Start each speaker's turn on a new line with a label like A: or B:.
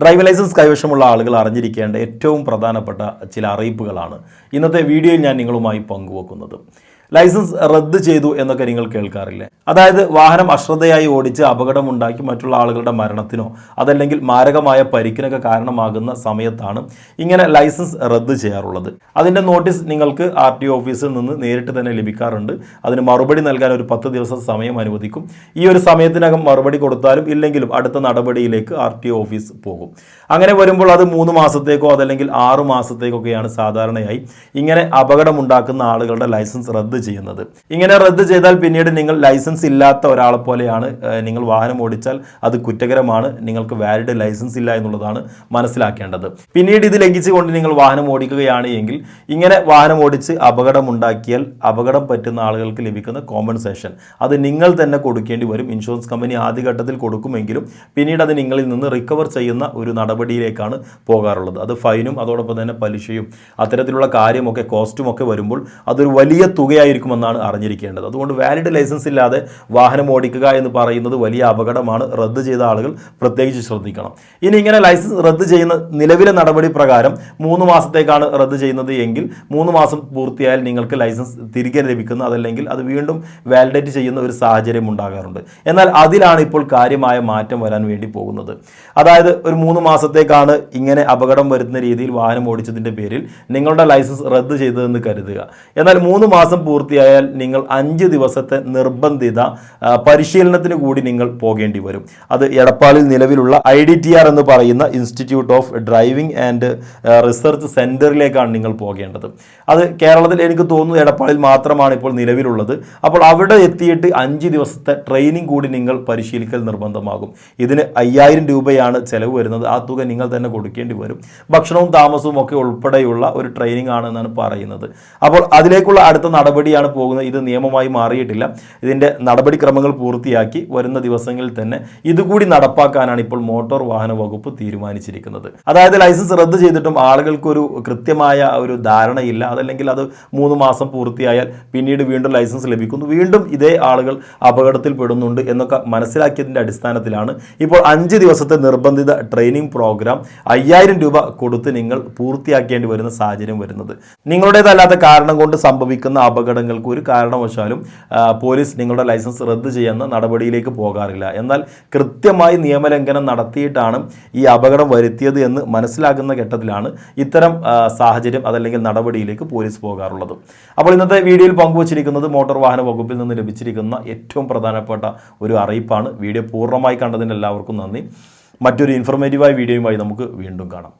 A: Driving licence കൈവശമുള്ള ആളുകൾ അറിഞ്ഞിരിക്കേണ്ട ഏറ്റവും പ്രധാനപ്പെട്ട ചില അറിയിപ്പുകളാണ്. ഇന്നത്തെ വീഡിയോയിൽ ഞാൻ നിങ്ങളുമായി പങ്കുവെക്കുന്നത്. ലൈസൻസ് റദ്ദ് ചെയ്തു എന്നൊക്കെ നിങ്ങൾ കേൾക്കാറില്ലേ? അതായത് വാഹനം അശ്രദ്ധയായി ഓടിച്ച് അപകടമുണ്ടാക്കി മറ്റുള്ള ആളുകളുടെ മരണത്തിനോ അതല്ലെങ്കിൽ മാരകമായ പരിക്കിനൊക്കെ കാരണമാകുന്ന സമയത്താണ് ഇങ്ങനെ ലൈസൻസ് റദ്ദ് ചെയ്യാറുള്ളത്. അതിന്റെ നോട്ടീസ് നിങ്ങൾക്ക് ആർ ടി ഓഫീസിൽ നിന്ന് നേരിട്ട് തന്നെ ലഭിക്കാറുണ്ട്. അതിന് മറുപടി നൽകാൻ ഒരു പത്ത് ദിവസം സമയം അനുവദിക്കും. ഈ ഒരു സമയത്തിനകം മറുപടി കൊടുത്താലും ഇല്ലെങ്കിലും അടുത്ത നടപടിയിലേക്ക് ആർ ടി ഓഫീസ് പോകും. അങ്ങനെ വരുമ്പോൾ അത് മൂന്ന് മാസത്തേക്കോ അതല്ലെങ്കിൽ ആറ് മാസത്തേക്കൊക്കെയാണ് സാധാരണയായി ഇങ്ങനെ അപകടമുണ്ടാക്കുന്ന ആളുകളുടെ ലൈസൻസ് റദ്ദ് ചെയ്യുന്നത്. ഇങ്ങനെ റദ്ദ് ചെയ്താൽ പിന്നീട് നിങ്ങൾ ലൈസൻസ് ഇല്ലാത്ത ഒരാളെ പോലെയാണ് നിങ്ങൾ വാഹനം ഓടിച്ചാൽ അത് കുറ്റകരമാണ് നിങ്ങൾക്ക് വാലിഡ് ലൈസൻസ് ഇല്ല എന്നുള്ളതാണ് മനസ്സിലാക്കേണ്ടത്. പിന്നീട് ഇത് ലംഘിച്ചുകൊണ്ട് നിങ്ങൾ വാഹനം ഓടിക്കുകയാണ് എങ്കിൽ ഇങ്ങനെ വാഹനം ഓടിച്ച് അപകടമുണ്ടാക്കിയാൽ അപകടം പറ്റുന്ന ആളുകൾക്ക് ലഭിക്കുന്ന കോമ്പൻസേഷൻ അത് നിങ്ങൾ തന്നെ കൊടുക്കേണ്ടി വരും. ഇൻഷുറൻസ് കമ്പനി ആദ്യഘട്ടത്തിൽ കൊടുക്കുമെങ്കിലും പിന്നീട് അത് നിങ്ങളിൽ നിന്ന് റിക്കവർ ചെയ്യുന്ന ഒരു നടപടിയിലേക്കാണ് പോകാറുള്ളത്. അത് ഫൈനും അതോടൊപ്പം തന്നെ പലിശയും അത്തരത്തിലുള്ള കാര്യമൊക്കെ കോസ്റ്റും ഒക്കെ വരുമ്പോൾ അതൊരു വലിയ തുകയായിരിക്കുമെന്നാണ് അറിഞ്ഞിരിക്കേണ്ടത്. അതുകൊണ്ട് വാലിഡ് ലൈസൻസ് ഇല്ലാതെ വാഹനം ഓടിക്കുക എന്ന് പറയുന്നത് വലിയ അപകടമാണ്. റദ്ദ് ചെയ്ത ആളുകൾ പ്രത്യേകിച്ച് ശ്രദ്ധിക്കണം. ഇനി ഇങ്ങനെ ലൈസൻസ് റദ്ദ് ചെയ്യുന്ന നിലവിലെ നടപടി പ്രകാരം മൂന്ന് മാസത്തേക്കാണ് റദ്ദ് ചെയ്യുന്നത് എങ്കിൽ മൂന്ന് മാസം പൂർത്തിയായാൽ നിങ്ങൾക്ക് ലൈസൻസ് തിരികെ ലഭിക്കുന്ന. അതല്ലെങ്കിൽ അത് വീണ്ടും വാലിഡേറ്റ് ചെയ്യുന്ന ഒരു സാഹചര്യം ഉണ്ടാകാറുണ്ട്. എന്നാൽ അതിലാണ് ഇപ്പോൾ കാര്യമായ മാറ്റം വരാൻ വേണ്ടി പോകുന്നത്. അതായത് ഒരു മൂന്ന് മാസത്തേക്കാണ് ഇങ്ങനെ അപകടം വരുന്ന രീതിയിൽ വാഹനം ഓടിച്ചതിന്റെ പേരിൽ നിങ്ങളുടെ ലൈസൻസ് റദ്ദ് ചെയ്തതെന്ന് കരുതുക. എന്നാൽ മൂന്ന് മാസം പൂർത്തിയായാൽ നിങ്ങൾ അഞ്ച് ദിവസത്തെ നിർബന്ധിത പരിശീലനത്തിന് കൂടി നിങ്ങൾ പോകേണ്ടി വരും. അത് എടപ്പാളിൽ നിലവിലുള്ള ഐ ഡി ടി ആർ എന്ന് പറയുന്ന institute of driving and research സെന്ററിലേക്കാണ് നിങ്ങൾ പോകേണ്ടത്. അത് കേരളത്തിൽ എനിക്ക് തോന്നുന്നു എടപ്പാളിൽ മാത്രമാണ് ഇപ്പോൾ നിലവിലുള്ളത്. അപ്പോൾ അവിടെ എത്തിയിട്ട് അഞ്ച് ദിവസത്തെ ട്രെയിനിങ് കൂടി നിങ്ങൾ പരിശീലിക്കൽ നിർബന്ധമാകും. ഇതിന് അയ്യായിരം രൂപയാണ് ചെലവ് വരുന്നത്. ആ തുക നിങ്ങൾ തന്നെ കൊടുക്കേണ്ടി വരും. ഭക്ഷണവും താമസവും ഒക്കെ ഉൾപ്പെടെയുള്ള ഒരു ട്രെയിനിങ് ആണ് എന്നാണ് പറയുന്നത്. അപ്പോൾ അതിലേക്കുള്ള അടുത്ത നടപടിയാണ് പോകുന്നത്. ഇത് നിയമമായി മാറിയിട്ടില്ല. ഇതിന്റെ നടപടിക്രമങ്ങൾ പൂർത്തിയാക്കി വരുന്ന ദിവസങ്ങളിൽ തന്നെ ഇതുകൂടി നടപ്പാക്കാനാണ് ഇപ്പോൾ മോട്ടോർ വാഹന വകുപ്പ് തീരുമാനിച്ചിരിക്കുന്നത്. അതായത് ലൈസൻസ് റദ്ദ് ചെയ്തിട്ടും ആളുകൾക്കൊരു കൃത്യമായ ഒരു ധാരണയില്ല. അതല്ലെങ്കിൽ അത് മൂന്ന് മാസം പൂർത്തിയായാൽ പിന്നീട് വീണ്ടും ലൈസൻസ് ലഭിക്കുന്നു. വീണ്ടും ഇതേ ആളുകൾ അപകടത്തിൽ പെടുന്നുണ്ട് എന്നൊക്കെ മനസ്സിലാക്കിയതിന്റെ അടിസ്ഥാനത്തിലാണ് ഇപ്പോൾ അഞ്ച് ദിവസത്തെ നിർബന്ധിത ട്രെയിനിങ് പ്രോഗ്രാം അയ്യായിരം രൂപ കൊടുത്ത് നിങ്ങൾ പൂർത്തിയാക്കേണ്ടി വരുന്ന സാഹചര്യം വരുന്നത്. നിങ്ങളുടേതല്ലാത്ത കാരണം കൊണ്ട് സംഭവിക്കുന്ന അപകടങ്ങൾക്ക് ഒരു കാരണവശാലും പോലീസ് നിങ്ങളുടെ ലൈസൻസ് റദ്ദ് ചെയ്യുന്ന നടപടിയിലേക്ക് പോകാറില്ല. എന്നാൽ കൃത്യമായി നിയമലംഘനം നടത്തിയിട്ടാണ് ഈ അപകടം വരുത്തിയത് എന്ന് മനസ്സിലാക്കുന്ന ഘട്ടത്തിലാണ് ഇത്തരം സാഹചര്യം അതല്ലെങ്കിൽ നടപടിയിലേക്ക് പോലീസ് പോകാറുള്ളത്. അപ്പോൾ ഇന്നത്തെ വീഡിയോയിൽ പങ്കുവച്ചിരിക്കുന്നത് മോട്ടോർ വാഹന വകുപ്പിൽ നിന്ന് ലഭിച്ചിരിക്കുന്ന ഏറ്റവും പ്രധാനപ്പെട്ട ഒരു അറിയിപ്പാണ്. വീഡിയോ പൂർണമായി കണ്ടതിന് എല്ലാവർക്കും നന്ദി. മറ്റൊരു ഇൻഫോർമേറ്റീവായ വീഡിയോയുമായി നമുക്ക് വീണ്ടും കാണാം.